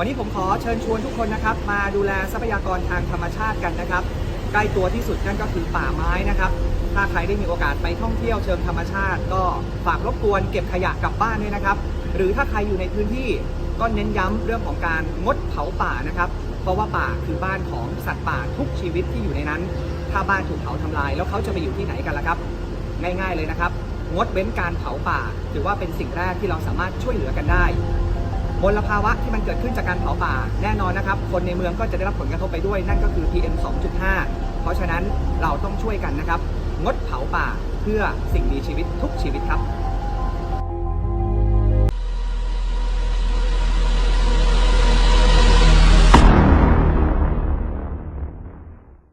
วันนี้ผมขอเชิญชวนทุกคนนะครับ มาดูแลทรัพยากรทางธรรมชาติกันนะครับ ใกล้ตัวที่สุดนั่นก็คือป่าไม้นะครับ ถ้าใครได้มีโอกาสไปท่องเที่ยวเชิงธรรมชาติ ก็ฝากรบกวนเก็บขยะกลับบ้านด้วยนะครับ หรือถ้าใครอยู่ในพื้นที่ก็เน้นย้ำเรื่องของการงดเผาป่านะครับ เพราะว่าป่าคือบ้านของสัตว์ป่าทุกชีวิตที่อยู่ในนั้น ถ้าบ้านถูกเผาทำลาย แล้วเขาจะไปอยู่ที่ไหนกันล่ะครับ ง่าย ๆเลยนะครับ งดเว้นการเผาป่า ถือว่าเป็นสิ่งแรกที่เราสามารถช่วยเหลือกันได้ มลภาวะที่มันเกิดขึ้นจากการเผาป่าแน่นอนนะครับ คนในเมืองก็จะได้รับผลกระทบไปด้วยนั่นก็คือ PM 2.5 เพราะฉะนั้นเราต้องช่วยกันนะครับ งดเผาป่าเพื่อสิ่งมีชีวิตทุกชีวิตครับ